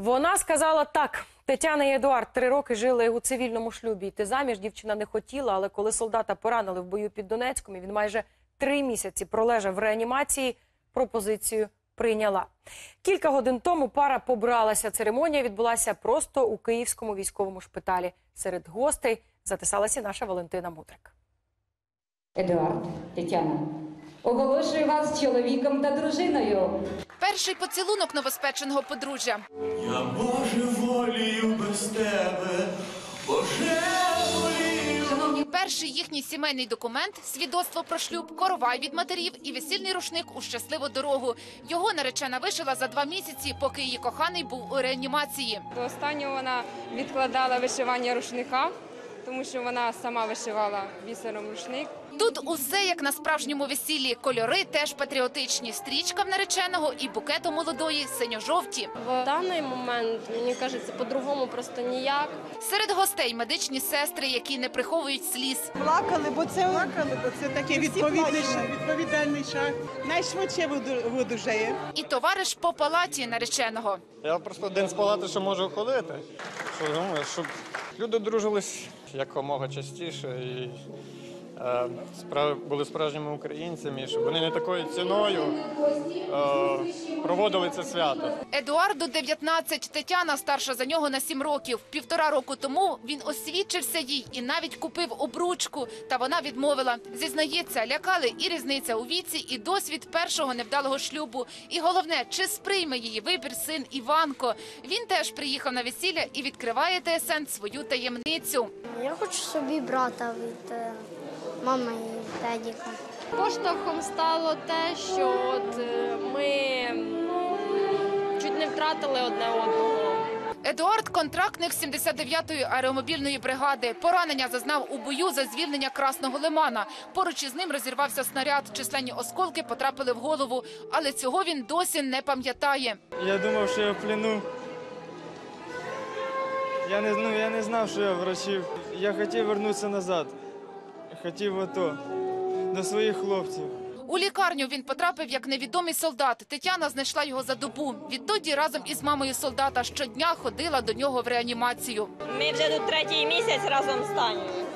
Вона сказала так. Тетяна і Едуард три роки жили у цивільному шлюбі. Йти заміж дівчина не хотіла, але коли солдата поранили в бою під Донецьком, і він майже три місяці пролежав в реанімації, пропозицію прийняла. Кілька годин тому пара побралася. Церемонія відбулася просто у київському військовому шпиталі. Серед гостей затисалася наша Валентина Мудрик. Едуард, Тетяна, оголошую вас чоловіком та дружиною. Перший поцілунок новоспеченого подружжя. Я божеволію без тебе, божеволію. Шановні, перший їхній сімейний документ свідоцтво про шлюб, коровай від матерів і весільний рушник у щасливу дорогу. Його наречена вишила за два місяці, поки її коханий був у реанімації. До останнього вона відкладала вишивання рушника, тому що вона сама вишивала бісером рушник. Тут усе як на справжньому весіллі. Кольори теж патріотичні. Стрічка в нареченого і букет у молодої синьо-жовті. В даний момент мені кажеться, по-другому просто ніяк. Серед гостей медичні сестри, які не приховують сліз. Плакали, бо це плакали, бо це такий відповідальний, відповідальний шаг. Найшвидше виду- видужає. І товариш по палаті нареченого. Я просто один з палати, що можу ходити. Що думаю, щоб люди дружились якомога частіше і були справжніми українцями, щоб вони не такою ціною е, проводили це свято. Едуарду 19, Тетяна старша за нього на 7 років. Півтора року тому він освідчився їй і навіть купив обручку. Та вона відмовила. Зізнається, лякали і різниця у віці, і досвід першого невдалого шлюбу. І головне, чи сприйме її вибір син Іванко. Він теж приїхав на весілля і відкриває ТСН свою таємницю. Я хочу собі брата від мами і дедіка. Поштовхом стало те, що от е, ми чуть не втратили одне одного. Едуард контрактник 79-ї аеромобільної бригади. Поранення зазнав у бою за звільнення Красного Лимана. Поруч із ним розірвався снаряд. Численні осколки потрапили в голову, але цього він досі не пам'ятає. Я думав, що я в плену. Я не, ну, я не знав, що я врачів. Я хотів повернутися назад. Хотів ото АТО до своїх хлопців. У лікарню він потрапив як невідомий солдат. Тетяна знайшла його за добу. Відтоді разом із мамою солдата щодня ходила до нього в реанімацію. Ми вже тут третій місяць разом з Танею.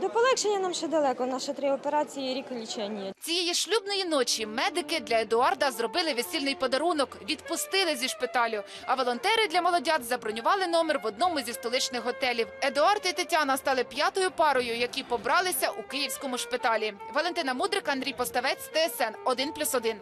До полегшення нам ще далеко. Наші три операції, рік лічення. Цієї шлюбної ночі медики для Едуарда зробили весільний подарунок, відпустили зі шпиталю. А волонтери для молодят забронювали номер в одному зі столичних готелів. Едуард і Тетяна стали п'ятою парою, які побралися у київському шпиталі. Валентина Мудрик, Андрій Поставець, ТСН 1+,1.